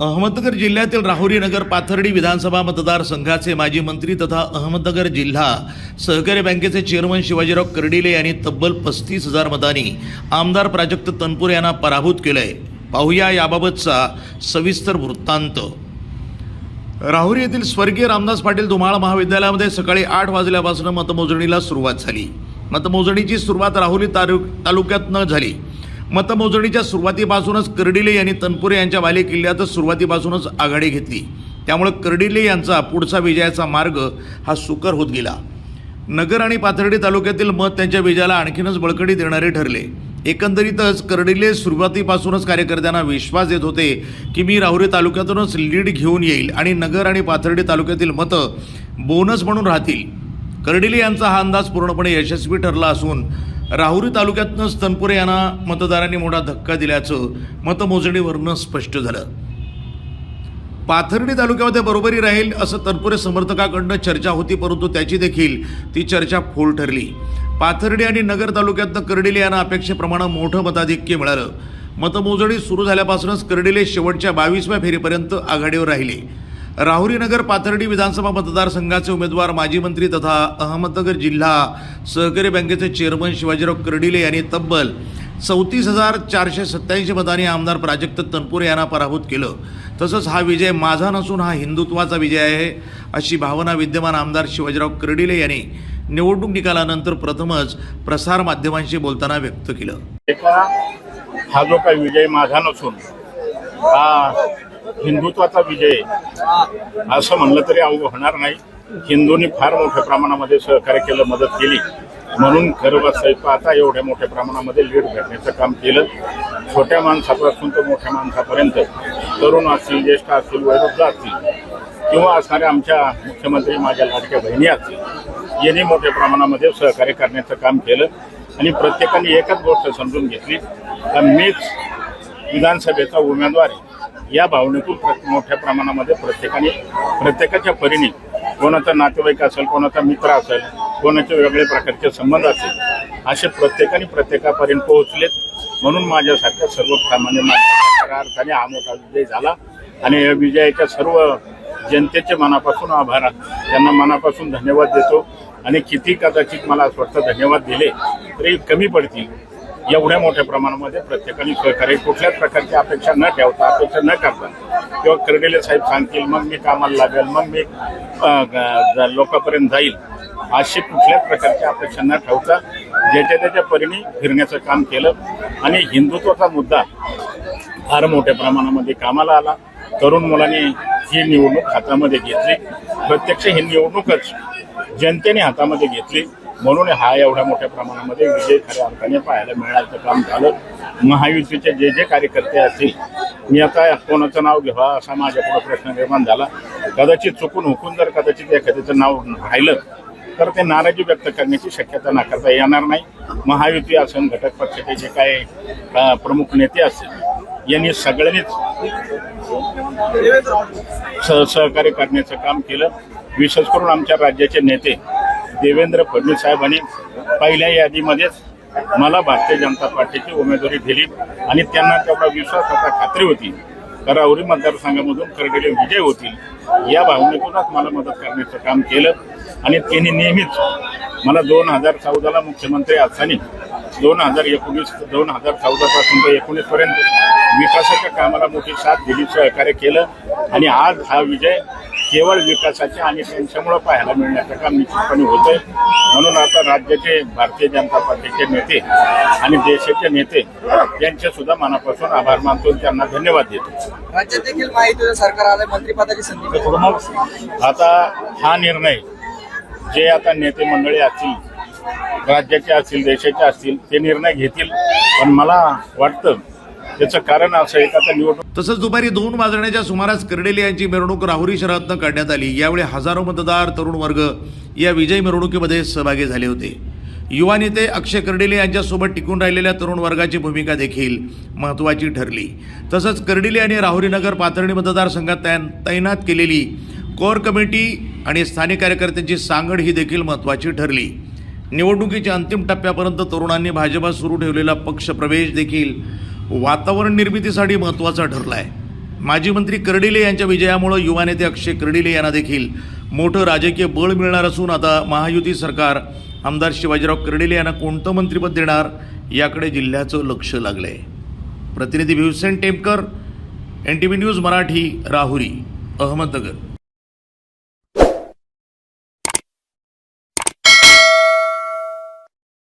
अहमदनगर जिल्ह्यातील राहुरी नगर पाथर्डी विधानसभा मतदारसंघाचे माजी मंत्री तथा अहमदनगर जिल्हा सहकारी बँकेचे चेअरमन शिवाजीराव कर्डिले यांनी तब्बल पस्तीस हजार मतांनी आमदार प्राजक्त तनपूर यांना पराभूत केलंय. पाहूया याबाबतचा सविस्तर वृत्तांत. राहुरी येथील स्वर्गीय रामदास पाटील धुमाळ महाविद्यालयामध्ये सकाळी आठ वाजल्यापासून मतमोजणीला सुरुवात झाली. मतमोजणीची सुरुवात राहुरी तालु तालुक्यात न झाली. मतमोजणीच्या सुरुवातीपासूनच कर्डिले यांनी तनपुरे यांच्या बाले किल्ल्यातच सुरुवातीपासूनच आघाडी घेतली. त्यामुळे कर्डिले यांचा पुढचा विजयाचा मार्ग हा सुकर होत गेला. नगर आणि पाथर्डी तालुक्यातील मत त्यांच्या विजयाला आणखीनच बळकटी देणारे ठरले. एकंदरीतच कर्डिले सुरुवातीपासूनच कार्यकर्त्यांना विश्वास देत होते की मी राहुरी तालुक्यातूनच लीड घेऊन येईल आणि नगर आणि पाथर्डी तालुक्यातील मतं बोनस म्हणून राहतील. कर्डिले यांचा हा अंदाज पूर्णपणे यशस्वी ठरला असून राहुरी तालुक्यातनं तनपुरे यांना मतदारांनी मोठा धक्का दिल्याचं मतमोजणीवरनं स्पष्ट झालं. पाथर्डी तालुक्यामध्ये बरोबरी राहील असं तनपुरे समर्थकाकडनं चर्चा होती परंतु त्याची देखील ती चर्चा फोल ठरली. पाथर्डी आणि नगर तालुक्यातनं कर्डिले यांना अपेक्षेप्रमाणे मोठं मताधिक्य मिळालं. मतमोजणी सुरू झाल्यापासूनच कर्डिले शेवटच्या बावीसव्या फेरीपर्यंत आघाडीवर राहिले. राहुरी नगर पाथर्डी विधानसभा मतदारसंघाचे उमेदवार माजी मंत्री तथा अहमदनगर जिल्हा सहकारी बँकेचे चेअरमन शिवाजीराव कर्डिले यांनी तब्बल चौतीस हजार चारशे सत्याऐंशी मतांनी आमदार प्राजक्त तनपुरे यांना पराभूत केलं. तसंच हा विजय माझा नसून हा हिंदुत्वाचा विजय आहे अशी भावना विद्यमान आमदार शिवाजीराव कर्डिले यांनी निवडणूक निकालानंतर प्रथमच प्रसारमाध्यमांशी बोलताना व्यक्त केलं. हा जो काही विजय माझा नसून हा हिंदुत्वाचा विजय असं म्हणलं तरी अवघड होणार नाही. हिंदूंनी फार मोठ्या प्रमाणामध्ये सहकार्य केलं मदत केली. म्हणून खरं आता एवढ्या मोठ्या प्रमाणामध्ये लीड भेटण्याचं काम केलं. छोट्या माणसापासून तर मोठ्या माणसापर्यंत तरुण असतील ज्येष्ठ असतील वयोवृद्ध असतील किंवा असणाऱ्या आमच्या मुख्यमंत्री माझ्या लाडक्या बहिणी असतील यांनी मोठ्या प्रमाणामध्ये सहकार्य करण्याचं काम केलं आणि प्रत्येकाने एकच गोष्ट समजून घेतली. तर मीच विधानसभेचा उमेदवार आहे. या भावनेतून प्र- मोठ्या प्रमाणामध्ये प्रत्येकाने प्रत्येकाच्या परीने कोणाचा नातेवाईक असेल कोणाचा मित्र असेल कोणाचे वेगळे प्रकारचे संबंध असेल असे प्रत्येकाने प्रत्येकापर्यंत पोहोचलेत म्हणून माझ्यासारख्या सर्वसामान्य माणसाला अर्थाने हा मोठा विजय झाला. आणि या विजयाच्या सर्व जनतेचे मनापासून आभार त्यांना मनापासून धन्यवाद देतो. आणि किती कदाचित मला असं वाटतं धन्यवाद दिले तरी कमी पडतील. एवढ्या मोठ्या प्रमाणामध्ये प्रत्येकाने सहकार्य कुठल्याच प्रकारची अपेक्षा न ठेवता अपेक्षा न करता. किंवा कर्डिले साहेब सांगतील मग मी कामाला लागेल मग मी ग- लोकांपर्यंत जाईल. अशी कुठल्याच प्रकारची अपेक्षा न ठेवता ज्याच्या त्याच्या परीने फिरण्याचं काम केलं. आणि हिंदुत्वाचा मुद्दा फार मोठ्या प्रमाणामध्ये कामाला आला. तरुण मुलांनी ही निवडणूक हातामध्ये घेतली प्रत्यक्ष ही निवडणूकच जनतेने हातामध्ये घेतली. म्हणून हा एवढ्या मोठ्या प्रमाणामध्ये विजय खऱ्या अर्थाने पाहायला मिळायचं काम झालं. महायुतीचे जे जे कार्यकर्ते असतील मी आता कोणाचं नाव घ्यावा असा माझ्यापुढे प्रश्न निर्माण झाला. कदाचित चुकून हुकून जर कदाचित एखाद्याचं नाव राहिलं तर ते नाराजी व्यक्त करण्याची शक्यता नाकारता येणार नाही. महायुती असून घटक पक्षाचे जे काय प्रमुख नेते असतील यांनी सगळ्यांनीच सह सहकार्य करण्याचं काम केलं. विशेष करून आमच्या राज्याचे नेते देवेंद्र फडणवीस साहेबांनी पहिल्या यादीमध्येच मला भारतीय जनता पार्टीची उमेदवारी दिली आणि त्यांना तेवढा विश्वास आता खात्री होती. करावरी मतदारसंघामधून करडेले विजय होतील या भावनेतूनच मला मदत करण्याचं काम केलं. आणि त्यांनी नेहमीच मला दोन हजार चौदाला मुख्यमंत्री असताना दोन हजार एकोणीस दोन हजार चौदापासून ते एकोणीसपर्यंत विकासाच्या कामाला मोठी साथ दिली सहकार्य केलं. आणि आज हा विजय केवळ विकासाच्या आणि त्यांच्यामुळे पाहायला मिळण्याचं काम निश्चितपणे होतंय. म्हणून आता राज्याचे भारतीय जनता पार्टीचे नेते आणि देशाचे नेते यांचे सुद्धा मनापासून आभार मानतो त्यांना धन्यवाद देतो. राज्यात देखील माहिती सरकार आलंय मंत्रिपदाची संधी. मग आता हा निर्णय जे आता नेते मंडळी असतील राज्याचे असतील देशाचे असतील ते निर्णय घेतील. पण मला वाटतं याचं कारण असं आहे का आता निवडणूक तसंच दुपारी दोन वाजण्याच्या सुमारास कर्डेले यांची मिरवणूक राहुरी शहरातनं काढण्यात आली. यावेळी हजारो मतदार तरुण वर्ग या विजय मिरवणुकीमध्ये सहभागी झाले होते. युवा नेते अक्षय कर्डिले यांच्यासोबत टिकून राहिलेल्या तरुण वर्गाची भूमिका देखील महत्त्वाची ठरली. तसंच कर्डिले आणि राहुरी नगर पाथर्डी मतदारसंघात तै तैनात केलेली कोर कमिटी आणि स्थानिक कार्यकर्त्यांची सांगड ही देखील महत्त्वाची ठरली. निवडणुकीच्या अंतिम टप्प्यापर्यंत तरुणांनी भाजपा सुरू ठेवलेला पक्ष प्रवेश देखील वातावरण निर्मितीसाठी महत्त्वाचा ठरला आहे माजी मंत्री कर्डिले यांच्या विजयामुळं युवा नेते अक्षय कर्डिले यांना देखील मोठं राजकीय बळ मिळणार असून आता महायुती सरकार आमदार शिवाजीराव कर्डिले यांना कोणतं मंत्रिपद देणार याकडे जिल्ह्याचं लक्ष लागलं आहे प्रतिनिधी Bhivsen Temkar N T V news Marathi Rahuri Ahmednagar.